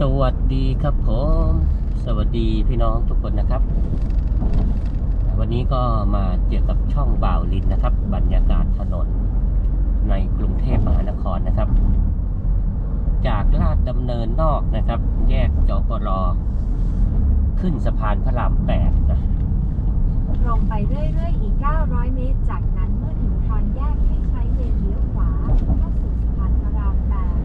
สวัสดีครับผมสวัสดีพี่น้องทุกคนนะครับ วันนี้ก็มาเจอกับช่องบ่าวลินนะครับ บรรยากาศถนนในกรุงเทพมหานครนะครับ จากลาดดำเนินนอกนะครับ แยกจปรขึ้นสะพานพระรามแปดนะตรงไปเรื่อยๆ อีก 900 เมตร จากนั้นเมื่อถึงทอนแยกให้ใช้เลนเลี้ยวขวาเข้าสู่สะพานพระรามแปด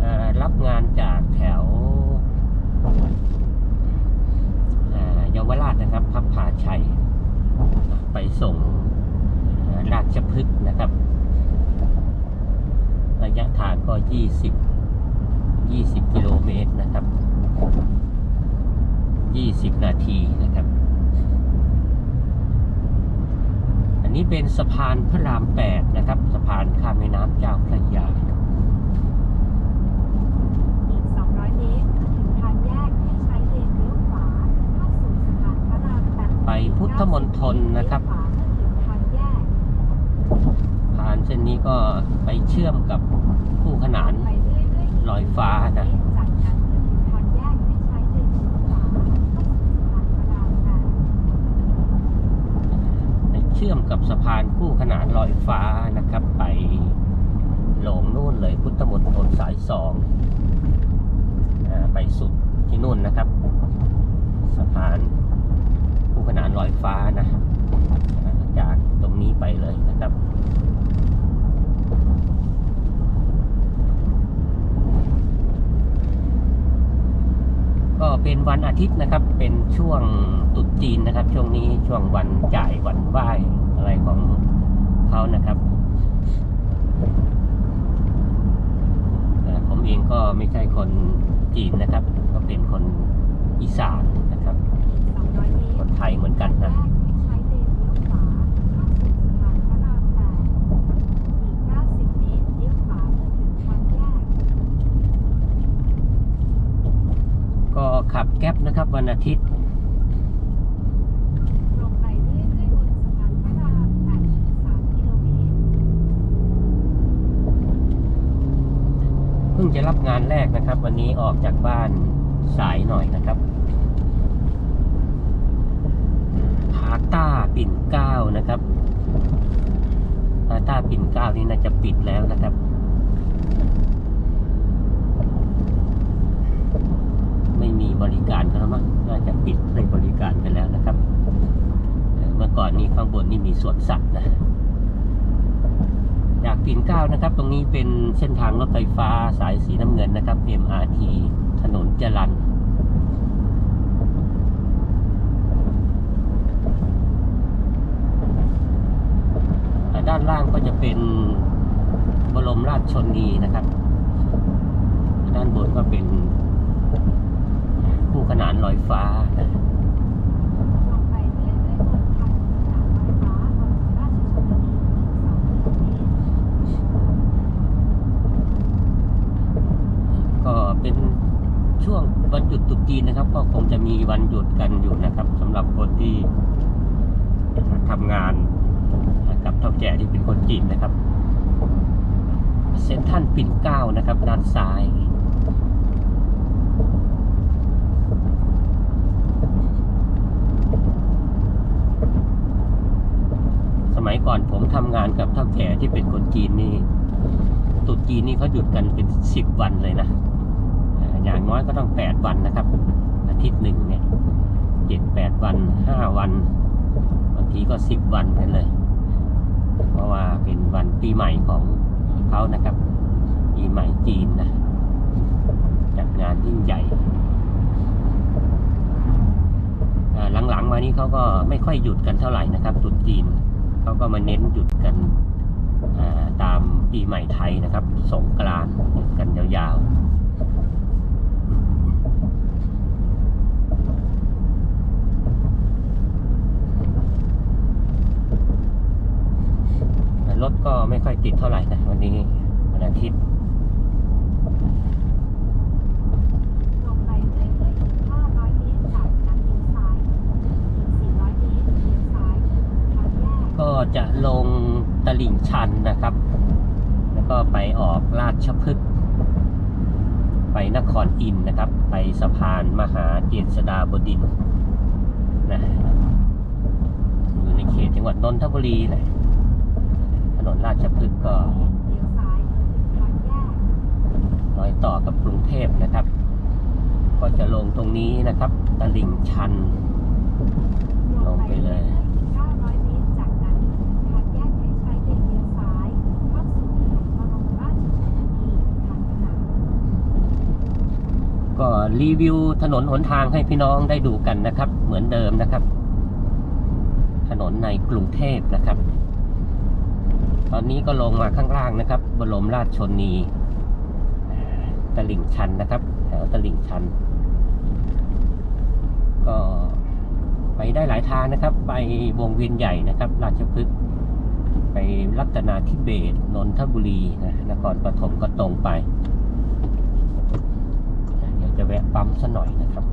เอ่อ รับงานจากแถวเยาวราชนะครับพับผาชัย ไปส่งราชพฤกษ์นะครับ ระยะทางก็ 20 20 กิโลเมตรนะครับ 20 นาทีนะครับ อันนี้เป็นสะพานพระราม 8 นะครับ สะพานข้ามแม่น้ำเจ้าพระยา อีก 200 เมตร เมื่อถึงทอนแยกให้ใช้เลนเลี้ยวขวาเข้าสู่สะพานพระรามแปด ไปพุท ธมณฑลนะครับ ผ่านเส้นนี้ก็ไปเชื่อมกับคู่ขนานลอยฟ้านะเชื่อมกับสะพานคู่ขนานลอยฟ้านะครับ ไปหลงนู่นเลยพุทธมณฑลสายสองไปสุดที่นู่นนะครับ สะพาน ฟ้านะจากตรงนี้ไปเลยนะครับก็เป็นวันอาทิตย์นะครับ เป็นช่วงตรุษจีนนะครับ ช่วงนี้ช่วงวันจ่ายวันไหว้อะไรของเขานะครับผมเองก็ไม่ใช่คนจีนนะครับ ก็เป็นคนอีสาน คนไทยเหมือนกันนะก็ขับแก๊บนะครับวันอาทิตย์เพิ่งจะรับงานแรกนะครับ วันนี้ออกจากบ้านสายหน่อยนะครับ พาต้าปิ่นเก้านะครับพาต้าปิ่นเก้านี่น่าจะปิดแล้วนะครับไม่มีบริการกันแล้วมั้งน่าจะปิดให้บริการไปแล้วนะครับ เมื่อก่อนนี้ข้างบนนี่มีสวนสัตว์นะจากปิ่นเก้านะครับ ตรงนี้เป็นเส้นทางรถไฟฟ้าสายสีน้ำเงินนะครับ MRT ถนนจรันอ่าด้านล่างก็จะเป็นบรมราชชนนีนะครับ ด้านบนก็เป็นคู่ขนานลอยฟ้านะตรงไปเรื่อยๆบนทางขนานลอยฟ้าบรมราชชนนีอีก2กิโลเมตรก็เป็นช่วงวันหยุดตรุษจีนนะครับ ก็คงจะมีวันหยุดกันอยู่นะครับสำหรับคนที่ทำงาน กับเท่าแก่ที่เป็นคนจีนนะครับ เซ็นทรัลปิ่นเก้านะครับด้านซ้ายสมัยก่อนผมทำงานกับเท่าแก่ที่เป็นคนจีนนี่ตรุษจีนนี่เขาหยุดกันเป็นสิบวันเลยนะ อย่างน้อยก็ต้องแปดวันนะครับ อาทิตย์หนึ่งเนี่ยเจ็ดแปดวันห้าวัน ทีก็สิบวันกันเลย เพราะว่าเป็นวันปีใหม่ของเขานะครับ ปีใหม่จีนนะจัดงานยิ่งใหญ่หลังๆมานี้เขาก็ไม่ค่อยหยุดกันเท่าไหร่นะครับตรุษจีนเขาก็มาเน้นหยุดกันตามปีใหม่ไทยนะครับ สงกรานต์หยุดกันยาวๆ รถก็ไม่ค่อยติดเท่าไหร่นะวันนี้วันอาทิตย์ก็จะลงตลิ่งชันนะครับ แล้วก็ไปออกราชพฤกษ์ไปนครอินนะครับ ไปสะพานมหาเจษฎาบดินนะอยู่ในเขตจังหวัดนนทบุรีแหละ นนราชพฤกษ์ก็เลี้ยวซ้ายเมื่อถึงทางแยกรอยต่อกับกรุงเทพนะครับ ก็จะลงตรงนี้นะครับ ตลิ่งชัน ลงไปเลยก็รีวิวถนนหนทางให้พี่น้องได้ดูกันนะครับ เหมือนเดิมนะครับ ถนนในกรุงเทพนะครับ ตอนนี้ก็ลงมาข้างล่างนะครับ บรมราชชนนีตลิ่งชันนะครับ แถวตลิ่งชัน ก็ไปได้หลายทางนะครับ ไปวงเวียนใหญ่นะครับ ราชพฤกษ์ไปรัตนาธิเบศนนทบุรีนะนครปฐมก็ตรงไป เดี๋ยวจะแวะปั๊มซะหน่อยนะครับ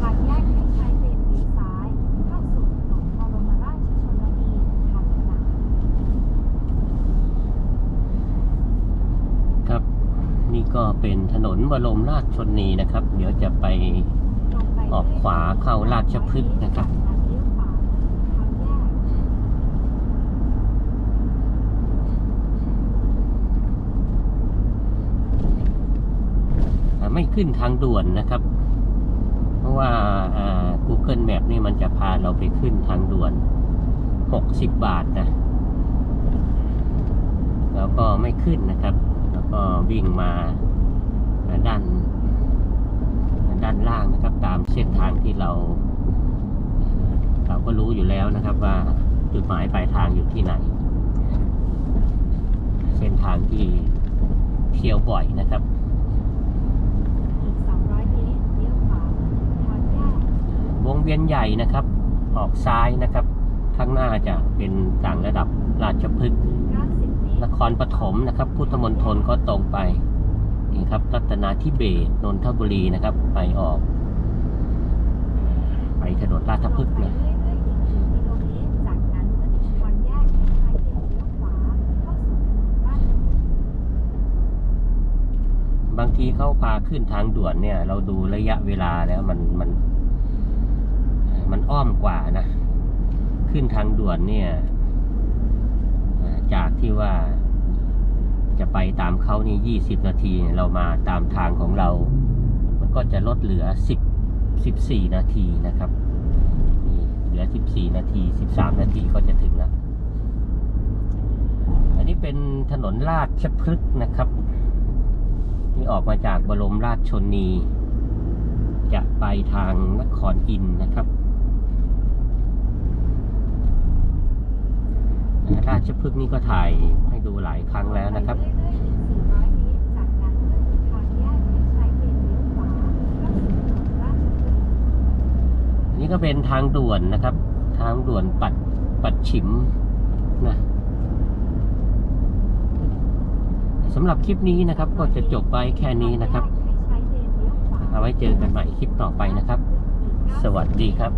ทางแยกให้ใช้เลนเลี้ยวซ้ายเข้าสู่ถนนบรมราชชนนีทางสนาม ครับ นี่ก็เป็นถนนบรมราชชนนีนะครับ เดี๋ยวจะไปตรงไปออกขวาเข้าราชพฤกษ์นะครับจากนั้นเลี้ยวขวาทางแยกอ่าไม่ขึ้นทางด่วนนะครับ เพราะว่าอ่า Google Map นี่มันจะพาเราไปขึ้นทางด่วน 60 บาทนะ แล้วก็ไม่ขึ้นนะครับแล้ว ก็วิ่งมาด้านด้านล่างนะครับตามเส้นทางที่เรา เราก็รู้อยู่แล้วนะครับว่าจุดหมายปลายทางอยู่ที่ไหน เส้นทางที่เที่ยวบ่อยนะครับอีก200เมตรเลี้ยวขวาเมื่อถึงทางแยกวงเวียนใหญ่นะครับ ออกซ้ายนะครับ ข้างหน้าจะเป็นต่างระดับราชพฤกษ์90เมต นครปฐมนะครับ พุทธมณฑลก็ตรงไปนี่ครับรัตนาธิเบศนนทบุรีนะครับ ไปออก ไปถนนราชพฤกษ์เรื่อยๆอีก1กิโลเมตรจากนั้นเมื่อถึงทางแยกให้ใช้เนี่ยบางทีเขาพาขึ้นทางด่วนเนี่ย เราดูระยะเวลาแล้วมันมัน มันอ้อมกว่านะ ขึ้นทางด่วนเนี่ย จากที่ว่าจะไปตามเขานี่ยี่สิบนาที เรามาตามทางของเรา มันก็จะลดเหลือสิบสิบสี่นาทีนะครับนี่เหลือสิบสี่นาทีสิบสามนาทีก็จะถึงแล้ว อันนี้เป็นถนนราดชพฤกษ์นะครับ ที่ออกมาจากบรมราชชนี จะไปทางนครอินนะครับ ราชพฤกษ์นี่ก็ถ่ายให้ดูหลายครั้งแล้วนะครับอันนี้ก็เป็นทางด่วนนะครับ ทางด่วนปัดปัดฉิมนะสำหรับคลิปนี้นะครับ ก็จะจบไปแค่นี้นะครับเอาไว้เจอกันใหม่คลิปต่อไปนะครับ สวัสดีครับ